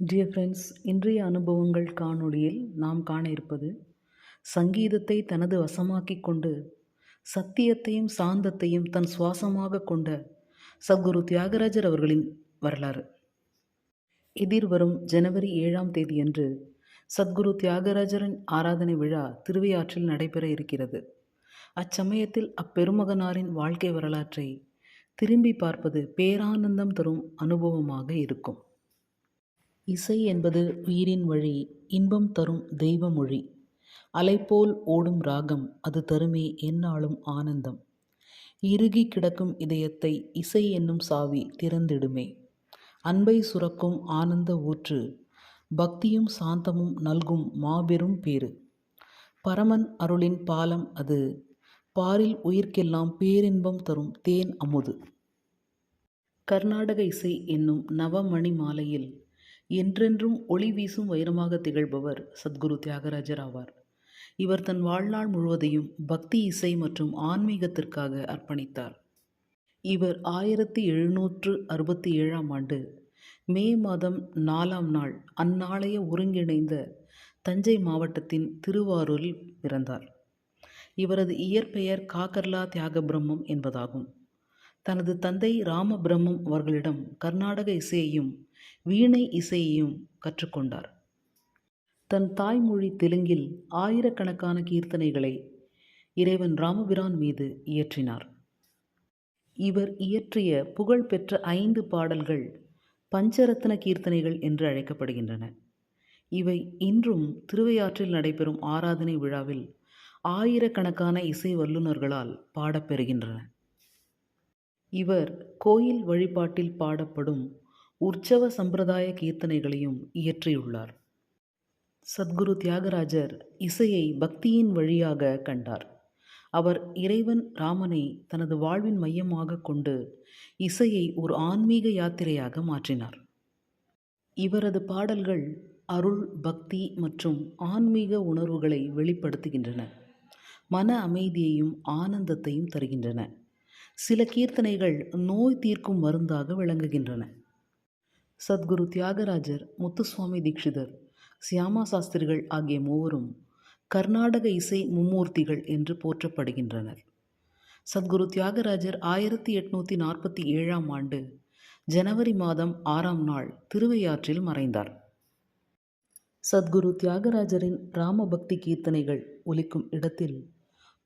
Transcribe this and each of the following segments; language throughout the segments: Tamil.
டியர் ஃப்ரெண்ட்ஸ் இன்றைய அனுபவங்கள் காணொளியில் நாம் காண இருப்பது சங்கீதத்தை தனது வசமாக்கிக் கொண்டு சத்தியத்தையும் சாந்தத்தையும் தன் சுவாசமாக கொண்ட சத்குரு தியாகராஜர் அவர்களின் வரலாறு. எதிர்வரும் ஜனவரி ஏழாம் தேதியன்று சத்குரு தியாகராஜரின் ஆராதனை விழா திருவையாற்றில் நடைபெற இருக்கிறது. அச்சமயத்தில் அப்பெருமகனாரின் வாழ்க்கை வரலாற்றை திரும்பி பார்ப்பது பேரானந்தம் தரும் அனுபவமாக இருக்கும். இசை என்பது உயிரின் வழி இன்பம் தரும் தெய்வ மொழி அலைப்போல் ஓடும் ராகம் அது தருமே என்னாலும் ஆனந்தம். இறுகி கிடக்கும் இதயத்தை இசை என்னும் சாவி திறந்திடுமே. அன்பை சுரக்கும் ஆனந்த ஊற்று பக்தியும் சாந்தமும் நல்கும் மாபெரும் பேறு. பரமன் அருளின் பாலம் அது பாரில் உயிர்க்கெல்லாம் பேரின்பம் தரும் தேன் அமுது. கர்நாடக இசை என்னும் நவமணி மாலையில் என்றென்றும் ஒளி வீசும் வைரமாக திகழ்பவர் சத்குரு தியாகராஜர் ஆவார். இவர் தன் வாழ்நாள் முழுவதையும் பக்தி இசை மற்றும் ஆன்மீகத்திற்காக அர்ப்பணித்தார். இவர் ஆயிரத்தி எழுநூற்று அறுபத்தி ஏழாம் ஆண்டு மே மாதம் நாலாம் நாள் அந்நாளைய ஒருங்கிணைந்த தஞ்சை மாவட்டத்தின் திருவாரூரில் பிறந்தார். இவரது இயற்பெயர் காக்கர்லா தியாக பிரம்மம் என்பதாகும். தனது தந்தை ராமபிரம்மம் அவர்களிடம் கர்நாடக இசையையும் வீணை இசையையும் கற்றுக்கொண்டார். தன் தாய்மொழி தெலுங்கில் ஆயிரக்கணக்கான கீர்த்தனைகளை இறைவன் ராமபிரான் மீது இயற்றினார். இவர் இயற்றிய புகழ்பெற்ற ஐந்து பாடல்கள் பஞ்சரத்ன கீர்த்தனைகள் என்று அழைக்கப்படுகின்றன. இவை இன்றும் திருவையாற்றில் நடைபெறும் ஆராதனை விழாவில் ஆயிரக்கணக்கான இசை வல்லுநர்களால் பாடப்பெறுகின்றன. இவர் கோயில் வழிபாட்டில் பாடப்படும் உற்சவ சம்பிரதாய கீர்த்தனைகளையும் இயற்றியுள்ளார். சத்குரு தியாகராஜர் இசையை பக்தியின் வழியாக கண்டார். அவர் இறைவன் ராமனை தனது வாழ்வின் மையமாக கொண்டு இசையை ஒரு ஆன்மீக யாத்திரையாக மாற்றினார். இவரது பாடல்கள் அருள் பக்தி மற்றும் ஆன்மீக உணர்வுகளை வெளிப்படுத்துகின்றன. மன அமைதியையும் ஆனந்தத்தையும் தருகின்றன. சில கீர்த்தனைகள் நோய் தீர்க்கும் மருந்தாக விளங்குகின்றன. சத்குரு தியாகராஜர் முத்துசுவாமி தீட்சிதர் சியாமா சாஸ்திரிகள் ஆகிய மூவரும் கர்நாடக இசை மும்மூர்த்திகள் என்று போற்றப்படுகின்றனர். சத்குரு தியாகராஜர் ஆயிரத்தி எட்நூற்றி நாற்பத்தி ஏழாம் ஆண்டு ஜனவரி மாதம் ஆறாம் நாள் திருவையாற்றில் மறைந்தார். சத்குரு தியாகராஜரின் ராமபக்தி கீர்த்தனைகள் ஒலிக்கும் இடத்தில்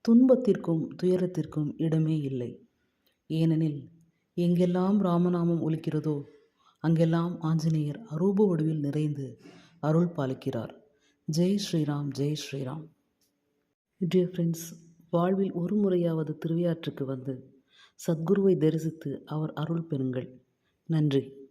துன்பத்திற்கும் துயரத்திற்கும் இடமே இல்லை. ஏனெனில் எங்கெல்லாம் ராமநாமம் ஒலிக்கிறதோ அங்கெல்லாம் ஆஞ்சநேயர் அரூப வடிவில் நிறைந்து அருள் பாலிக்கிறார். ஜெய் ஸ்ரீராம் ஜெய் ஸ்ரீராம். டியர் ஃப்ரெண்ட்ஸ் வாழ்வில் ஒரு முறையாவது திருவையாற்றுக்கு வந்து சத்குருவை தரிசித்து அவர் அருள் பெறுங்கள். நன்றி.